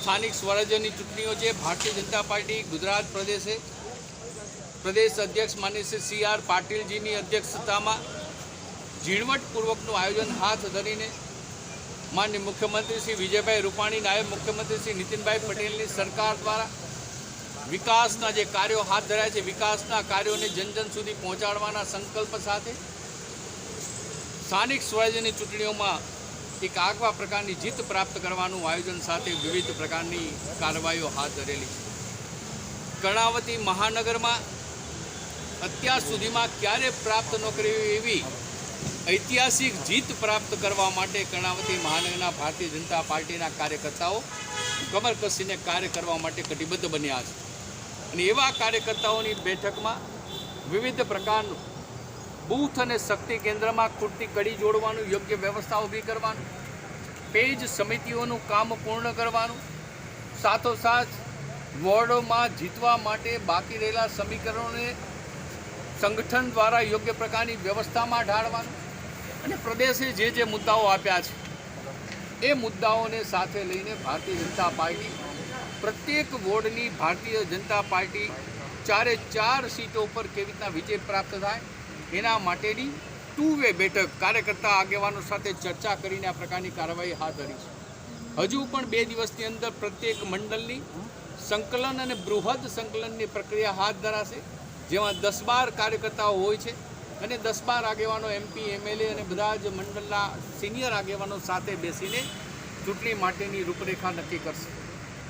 સ્થાનિક સ્વરાજ્યની ચૂંટણીઓ છે. ભારતીય જનતા પાર્ટી ગુજરાત પ્રદેશે પ્રદેશ અધ્યક્ષ માન્ય શ્રી સી આર પાટીલજીની અધ્યક્ષતામાં ઝીણવટપૂર્વકનું આયોજન હાથ ધરીને માન્ય મુખ્યમંત્રી શ્રી વિજયભાઈ રૂપાણી, નાયબ મુખ્યમંત્રી શ્રી નીતિનભાઈ પટેલની સરકાર દ્વારા વિકાસના જે કાર્યો હાથ ધરાય છે, વિકાસના કાર્યોને જન જન સુધી પહોંચાડવાના સંકલ્પ સાથે સ્થાનિક સ્વરાજ્યની ચૂંટણીઓમાં એક આગવા પ્રકારની જીત પ્રાપ્ત કરવાનું આયોજન સાથે વિવિધ પ્રકારની કાર્યવાહીઓ હાથ ધરેલી છે. કર્ણાવતી મહાનગરમાં અત્યાર સુધીમાં ક્યારે પ્રાપ્ત ન એવી ઐતિહાસિક જીત પ્રાપ્ત કરવા માટે કર્ણાવતી મહાનગરના ભારતીય જનતા પાર્ટીના કાર્યકર્તાઓ કમર કસીને કાર્ય કરવા માટે કટિબદ્ધ બન્યા છે. અને એવા કાર્યકર્તાઓની બેઠકમાં વિવિધ પ્રકારનું બૂથ અને શક્તિ કેન્દ્રમાં ખૂટતી કડી જોડવાનું યોગ્ય વ્યવસ્થા ઊભી કરવાનું, પેજ સમિતિઓનું કામ પૂર્ણ કરવાનું, સાથોસાથ વોર્ડોમાં જીતવા માટે બાકી રહેલા સમીકરણોને સંગઠન દ્વારા યોગ્ય પ્રકારની વ્યવસ્થામાં ઢાળવાનું અને પ્રદેશે જે જે મુદ્દાઓ આપ્યા છે, એ મુદ્દાઓને સાથે લઈને ભારતીય જનતા પાર્ટી, પ્રત્યેક વોર્ડની ભારતીય જનતા પાર્ટી ચારે ચાર સીટો પર કેવી રીતના વિજય પ્રાપ્ત થાય એના માટેની ટુ વે બેઠક કાર્યકર્તા આગેવાનો સાથે ચર્ચા કરીને આ પ્રકારની કાર્યવાહી હાથ ધરી છે. હજુ પણ બે દિવસની અંદર પ્રત્યેક મંડળની સંકલન અને બૃહદ સંકલનની પ્રક્રિયા હાથ ધરાશે, જેમાં દસ બાર કાર્યકર્તાઓ હોય છે અને દસ બાર આગેવાનો એમપી એમએલએ અને બધા જ મંડળના સિનિયર આગેવાનો સાથે બેસીને ચૂંટણી માટેની રૂપરેખા નક્કી કરશે.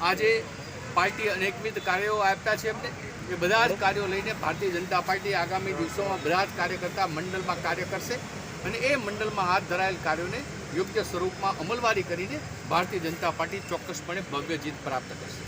આજે પાર્ટી અનેકવિધ કાર્યો આપ્યા છે એમને. એ બધા જ કાર્યો લઈને ભારતીય જનતા પાર્ટી આગામી દિવસોમાં બધા જ કાર્યકર્તા મંડળમાં કાર્ય કરશે અને એ મંડળમાં હાથ ધરાયેલ કાર્યોને યોગ્ય સ્વરૂપમાં અમલવારી કરીને ભારતીય જનતા પાર્ટી ચોક્કસપણે ભવ્ય જીત પ્રાપ્ત કરશે.